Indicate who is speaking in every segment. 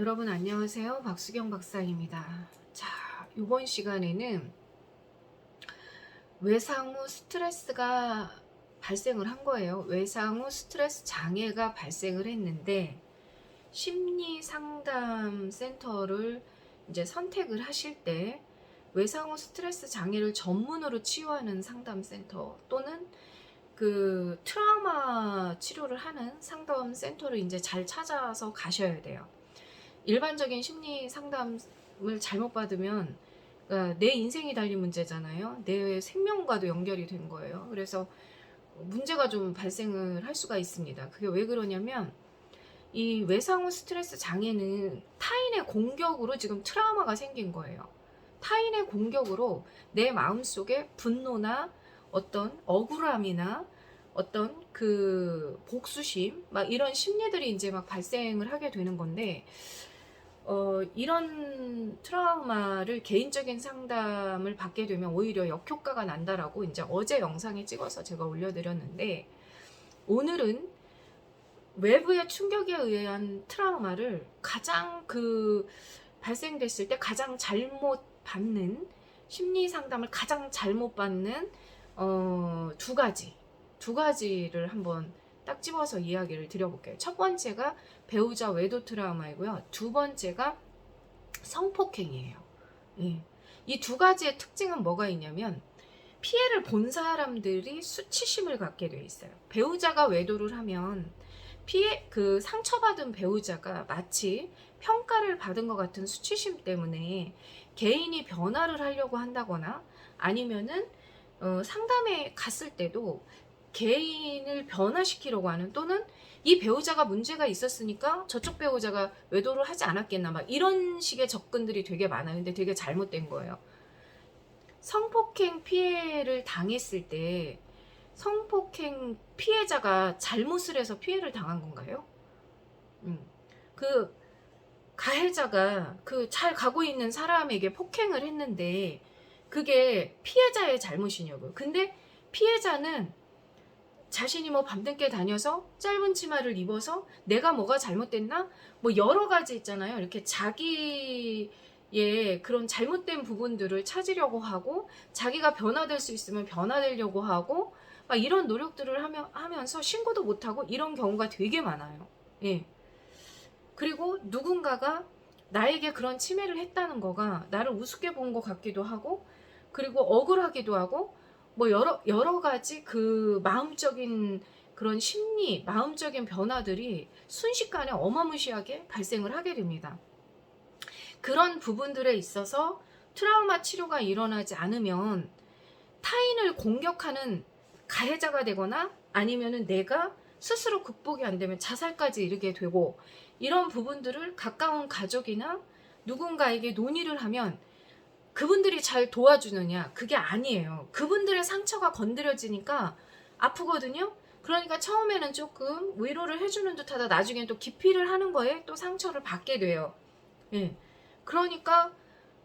Speaker 1: 여러분 안녕하세요. 박수경 박사입니다. 자, 이번 시간에는 외상 후 스트레스가 발생을 한 거예요. 외상 후 스트레스 장애가 발생을 했는데 심리 상담 센터를 이제 선택을 하실 때 외상 후 스트레스 장애를 전문으로 치유하는 상담 센터 또는 그 트라우마 치료를 하는 상담 센터를 이제 잘 찾아서 가셔야 돼요. 일반적인 심리 상담을 잘못 받으면 그러니까 내 인생이 달린 문제잖아요. 내 생명과도 연결이 된 거예요. 그래서 문제가 좀 발생을 할 수가 있습니다. 그게 왜 그러냐면 이 외상 후 스트레스 장애는 타인의 공격으로 지금 트라우마가 생긴 거예요. 타인의 공격으로 내 마음속에 분노나 어떤 억울함이나 어떤 그 복수심 막 이런 심리들이 이제 막 발생을 하게 되는 건데 어, 이런 트라우마를 개인적인 상담을 받게 되면 오히려 역효과가 난다라고 이제 어제 영상에 찍어서 제가 올려드렸는데 오늘은 외부의 충격에 의한 트라우마를 가장 그 발생됐을 때 가장 잘못 받는 심리 상담을 가장 잘못 받는 어, 두 가지 두 가지를 한번 딱 집어서 이야기를 드려볼게요. 첫 번째가 배우자 외도 트라우마이고요. 두 번째가 성폭행이에요. 예. 이두 가지의 특징은 뭐가 있냐면 피해를 본 사람들이 수치심을 갖게 돼 있어요. 배우자가 외도를 하면 피해 그 상처받은 배우자가 마치 평가를 받은 것 같은 수치심 때문에 개인이 변화를 하려고 한다거나 아니면은 어, 상담에 갔을 때도 개인을 변화시키려고 하는 또는 이 배우자가 문제가 있었으니까 저쪽 배우자가 외도를 하지 않았겠나 막 이런 식의 접근들이 되게 많아요. 근데 되게 잘못된 거예요. 성폭행 피해를 당했을 때 성폭행 피해자가 잘못을 해서 피해를 당한 건가요? 음. 그 가해자가 그 잘 가고 있는 사람에게 폭행을 했는데 그게 피해자의 잘못이냐고요. 근데 피해자는 자신이 뭐 밤늦게 다녀서 짧은 치마를 입어서 내가 뭐가 잘못됐나? 뭐 여러 가지 있잖아요. 이렇게 자기의 그런 잘못된 부분들을 찾으려고 하고 자기가 변화될 수 있으면 변화되려고 하고 막 이런 노력들을 하며, 하면서 신고도 못하고 이런 경우가 되게 많아요. 예. 그리고 누군가가 나에게 그런 침해를 했다는 거가 나를 우습게 본 것 같기도 하고 그리고 억울하기도 하고 뭐 여러 여러 가지 그 마음적인 그런 심리, 마음적인 변화들이 순식간에 어마무시하게 발생을 하게 됩니다. 그런 부분들에 있어서 트라우마 치료가 일어나지 않으면 타인을 공격하는 가해자가 되거나 아니면은 내가 스스로 극복이 안 되면 자살까지 이르게 되고 이런 부분들을 가까운 가족이나 누군가에게 논의를 하면 그분들이 잘 도와주느냐? 그게 아니에요. 그분들의 상처가 건드려지니까 아프거든요? 그러니까 처음에는 조금 위로를 해주는 듯 하다 나중엔 또 기피를 하는 거에 또 상처를 받게 돼요. 예. 그러니까,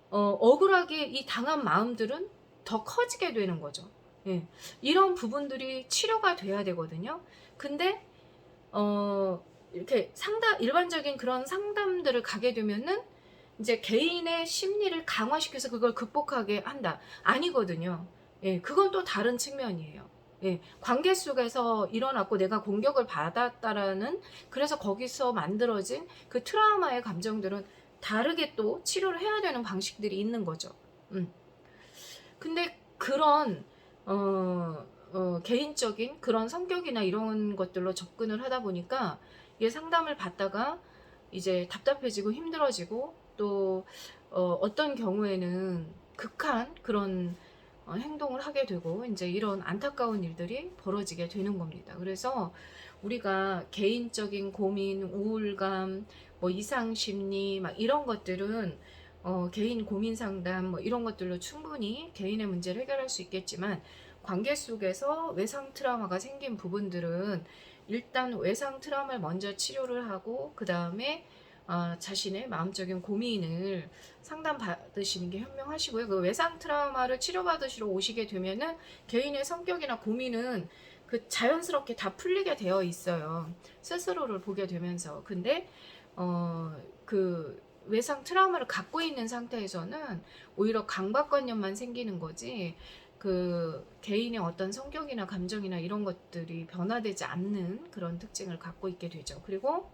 Speaker 1: 어, 억울하게 이 당한 마음들은 더 커지게 되는 거죠. 예. 이런 부분들이 치료가 돼야 되거든요. 근데, 어, 이렇게 상담, 일반적인 그런 상담들을 가게 되면은 이제 개인의 심리를 강화시켜서 그걸 극복하게 한다. 아니거든요. 예, 그건 또 다른 측면이에요. 예, 관계 속에서 일어났고 내가 공격을 받았다라는 그래서 거기서 만들어진 그 트라우마의 감정들은 다르게 또 치료를 해야 되는 방식들이 있는 거죠. 음. 근데 그런 어, 어, 개인적인 그런 성격이나 이런 것들로 접근을 하다 보니까 얘 상담을 받다가 이제 답답해지고 힘들어지고 또 어, 어떤 경우에는 극한 그런 어, 행동을 하게 되고 이제 이런 안타까운 일들이 벌어지게 되는 겁니다. 그래서 우리가 개인적인 고민, 우울감, 뭐 이상 심리 막 이런 것들은 어, 개인 고민 상담 뭐 이런 것들로 충분히 개인의 문제를 해결할 수 있겠지만 관계 속에서 외상 트라우마가 생긴 부분들은 일단 외상 트라우마를 먼저 치료를 하고 그 다음에 어, 자신의 마음적인 고민을 상담 받으시는 게 현명하시고요. 그 외상 트라우마를 치료받으시러 오시게 되면은 개인의 성격이나 고민은 그 자연스럽게 다 풀리게 되어 있어요. 스스로를 보게 되면서. 근데 어, 그 외상 트라우마를 갖고 있는 상태에서는 오히려 강박관념만 생기는 거지 그 개인의 어떤 성격이나 감정이나 이런 것들이 변화되지 않는 그런 특징을 갖고 있게 되죠. 그리고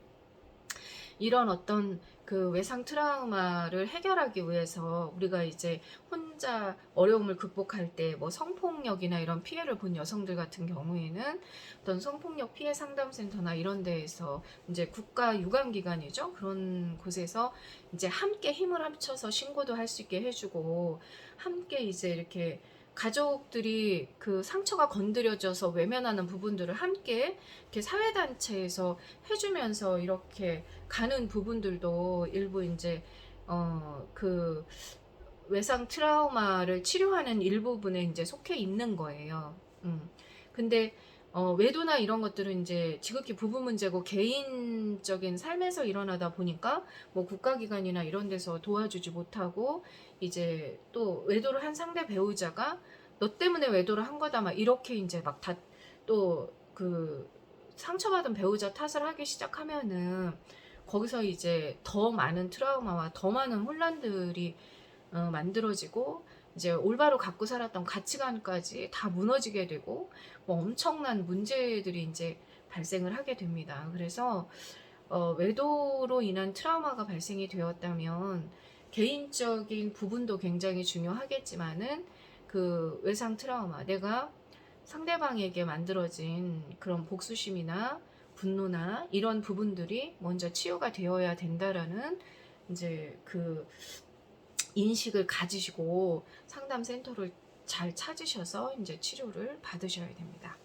Speaker 1: 이런 어떤 그 외상 트라우마를 해결하기 위해서 우리가 이제 혼자 어려움을 극복할 때 뭐 성폭력이나 이런 피해를 본 여성들 같은 경우에는 어떤 성폭력 피해 상담센터나 이런 데에서 이제 국가 유관기관이죠. 그런 곳에서 이제 함께 힘을 합쳐서 신고도 할 수 있게 해주고 함께 이제 이렇게 가족들이 그 상처가 건드려져서 외면하는 부분들을 함께 이렇게 사회단체에서 해주면서 이렇게 가는 부분들도 일부 이제 어 그 외상 트라우마를 치료하는 일부분에 이제 속해 있는 거예요. 음. 근데 어, 외도나 이런 것들은 이제 지극히 부부 문제고 개인적인 삶에서 일어나다 보니까 뭐 국가기관이나 이런 데서 도와주지 못하고 이제 또 외도를 한 상대 배우자가 너 때문에 외도를 한 거다. 막 이렇게 이제 막 다 또 그 상처받은 배우자 탓을 하기 시작하면은 거기서 이제 더 많은 트라우마와 더 많은 혼란들이 어, 만들어지고 이제 올바로 갖고 살았던 가치관까지 다 무너지게 되고 뭐 엄청난 문제들이 이제 발생을 하게 됩니다. 그래서 어, 외도로 인한 트라우마가 발생이 되었다면 개인적인 부분도 굉장히 중요하겠지만은 그 외상 트라우마 내가 상대방에게 만들어진 그런 복수심이나 분노나 이런 부분들이 먼저 치유가 되어야 된다라는 이제 그 인식을 가지시고 상담 센터를 잘 찾으셔서 이제 치료를 받으셔야 됩니다.